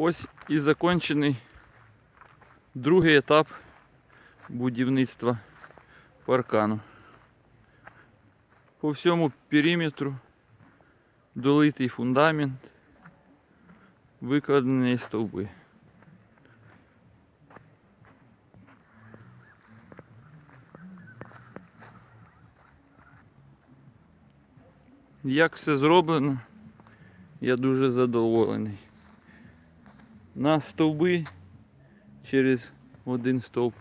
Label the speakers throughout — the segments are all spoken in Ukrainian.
Speaker 1: Ось і закончений другий етап будівництва паркану. По всьому периметру долитий фундамент, викладені стовби. Як все зроблено, я дуже задоволений. На стовби через один стовп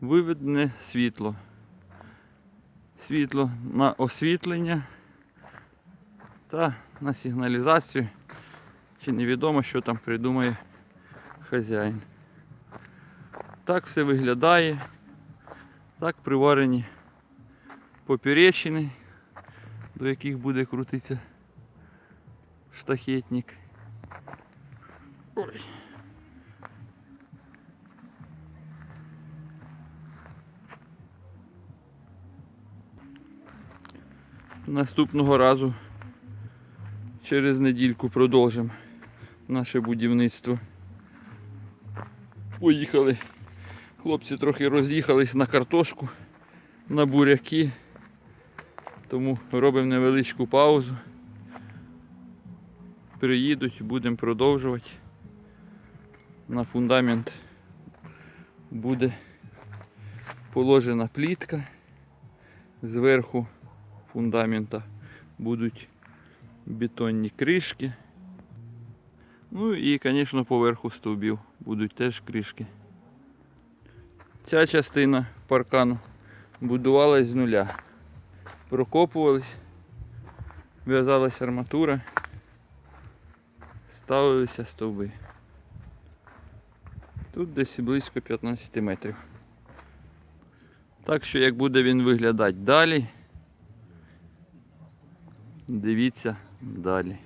Speaker 1: виведене світло. Світло на освітлення та на сигналізацію. Чи невідомо, що там придумає хазяїн. Так все виглядає. Так приварені поперечини, до яких буде крутитися штахетник. Ой. Наступного разу через недільку продовжимо наше будівництво. Поїхали. Хлопці трохи роз'їхались на картошку, на буряки. Тому робимо невеличку паузу. Приїдуть, будемо продовжувати. На фундамент буде положена плітка. Зверху фундамента будуть бетонні кришки. Ну і, звісно, поверху стовбів будуть теж кришки. Ця частина паркану будувалась з нуля. Прокопувались, в'язалась арматура, ставилися стовби. Тут десь близько 15 метрів. Так що як буде він виглядати далі, дивіться далі.